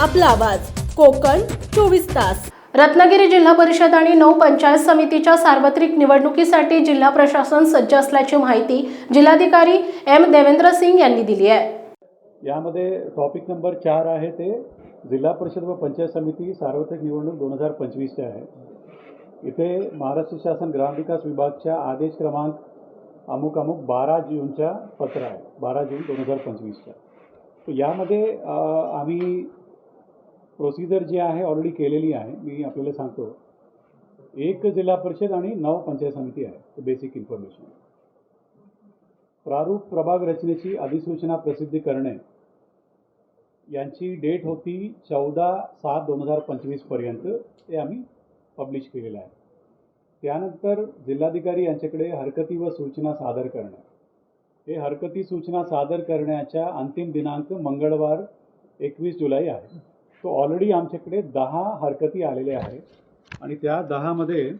आपला आवाज. कोकण चोवीस तास. रत्नागिरी जिल्हा परिषद आणि नऊ पंचायत समितीच्या सार्वत्रिक निवडणुकीसाठी जिल्हा प्रशासन सज्ज असल्याची माहिती जिल्हाधिकारी एम देवेंद्र सिंग यांनी दिली आहे. यामध्ये टॉपिक नंबर चार आहे ते जिल्हा परिषद व पंचायत समिती सार्वत्रिक निवडणूक दोन हजार पंचवीसचे आहे. इथे महाराष्ट्र शासन ग्रामविकास विभागच्या आदेश क्रमांक अमुक अमुक बारा जूनच्या पत्र आहे बारा जून दोन हजार पंचवीसच्या यामध्ये आम्ही प्रोसिजर जी आहे ऑलरेडी केलेली आहे मी आपल्याला सांगतो. एक जिल्हा परिषद आणि नऊ पंचायत समिती आहे बेसिक इन्फॉर्मेशन प्रारूप प्रभाग रचनेची अधिसूचना प्रसिद्ध करणे. यांची डेट होती चौदा सात दोन हजार पंचवीसपर्यंत ते आम्ही पब्लिश केलेलं आहे. त्यानंतर जिल्हाधिकारी यांच्याकडे हरकती व सूचना सादर करणे. हे हरकती सूचना सादर करण्याच्या अंतिम दिनांक मंगळवार एकवीस जुलै आहे. सो ऑलरेडी आमच्याकडे दहा हरकती आलेल्या आहेत. आणि त्या दहामध्ये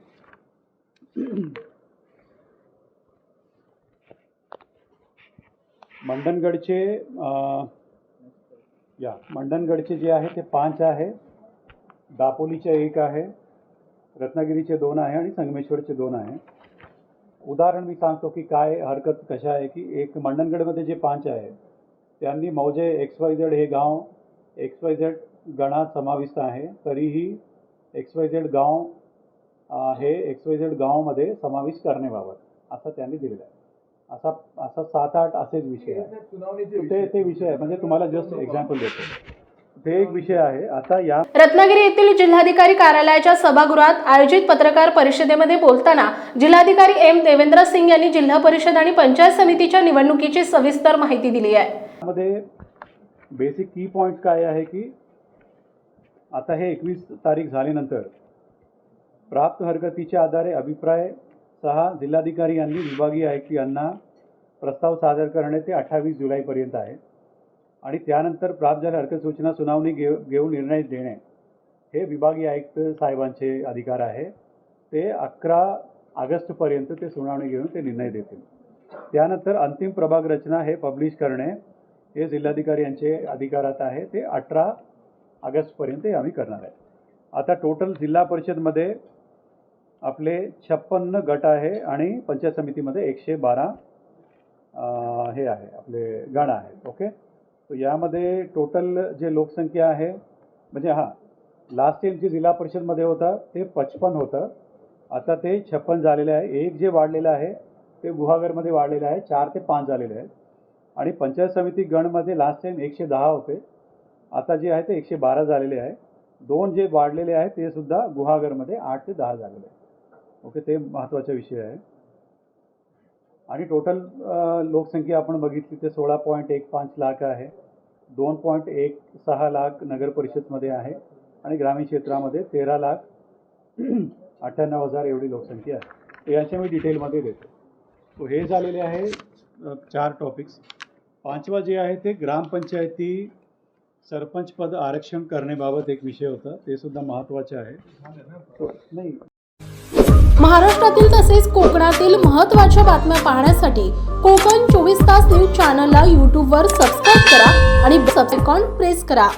मंडणगडचे या मंडणगडचे जे आहे ते पाच आहे. दापोलीचे एक आहे. रत्नागिरीचे दोन आहे आणि संगमेश्वरचे दोन आहे. उदाहरण मी सांगतो की काय हरकत कशा आहे की एक मंडणगडमध्ये जे पाच आहे त्यांनी मौजे एक्स वाय झेड हे गाव एक्स वाय झेड गणात समाविष्ट आहे तरीही एक्स वाय झेड गाव हे एक्स वाय झेड गावामध्ये समाविष्ट करण्याबाबत असं त्यांनी दिलेलं आहे. असा असा सात आठ असेच विषय आहे. ते ते विषय आहे. म्हणजे तुम्हाला जस्ट एक्झाम्पल देतो. ते एक विषय आहे. आता या रत्नागिरी येथील जिल्हाधिकारी कार्यालयाच्या सभागृहात आयोजित पत्रकार परिषदेमध्ये बोलताना जिल्हाधिकारी एम देवेंद्र सिंग यांनी जिल्हा परिषद आणि पंचायत समितीच्या निवडणुकीची सविस्तर माहिती दिली आहे. मध्ये बेसिक की पॉईंट काय आहे की आता हे एकवीस तारीख झाल्यानंतर प्राप्त हरकतीच्या आधारे अभिप्राय सहा जिल्हाधिकारी यांनी विभागीय आयुक्त यांना प्रस्ताव सादर करणे ते अठ्ठावीस जुलैपर्यंत आहे. आणि त्यानंतर प्राप्त झाल्या हरकत सूचना सुनावणी घेऊ घेऊन निर्णय देणे हे विभागीय आयुक्त साहेबांचे अधिकार आहे. ते अकरा ऑगस्टपर्यंत ते सुनावणी घेऊन ते निर्णय देतील. त्यानंतर अंतिम प्रभाग रचना हे पब्लिश करणे हे जिल्हाधिकारी यांचे अधिकारात आहे. ते अठरा ऑगस्टपर्यंत हे आम्ही करणार आहे. आता टोटल जिल्हा परिषदमध्ये आपले छप्पन्न गट आहे आणि पंचायत समितीमध्ये एकशे बारा हे आहे आपले गण आहेत ओके? तर यामध्ये टोटल जे लोकसंख्या आहे म्हणजे हां लास्ट टाईम जे जिल्हा परिषदमध्ये होतं ते पचपन होतं. आता ते छप्पन झालेलं आहे. एक जे वाढलेलं आहे ते गुहागरमध्ये वाढलेलं आहे. चार ते पाच झालेले आहेत. आणि पंचायत समिती गणमध्ये लास्ट टाईम एकशे दहा होते. आता जे आहे ते एकशे बारा झालेले आहे. दोन जे वाढलेले आहे ते सुद्धा गुहागरमध्ये आठ ते दहा झालेले आहे ओके ते महत्त्वाचा विषय आहे. आणि टोटल लोकसंख्या आपण बघितली ते सोळा पॉईंट एक पाच लाख आहे. दोन पॉईंट एक सहा लाख नगर परिषदमध्ये आहे आणि ग्रामीण क्षेत्रामध्ये तेरा लाख अठ्ठ्याण्णव हजार एवढी लोकसंख्या आहे. तर याच्या मी डिटेलमध्ये देतो. तो हे झालेले आहे चार टॉपिक्स पाचवा जे आहे ते ग्रामपंचायती सरपंच पद आरक्षण करण्याबाबत एक विषय होता. ते सुद्धा महत्त्वाचे आहे. नाही. महाराष्ट्रातील तसेच कोकणातील महत्त्वाच्या बातम्या पाहण्यासाठी कोकण चोवीस तास न्यूज चॅनलला यूट्यूबवर सबस्क्राईब करा आणि सबसेकॉन प्रेस करा.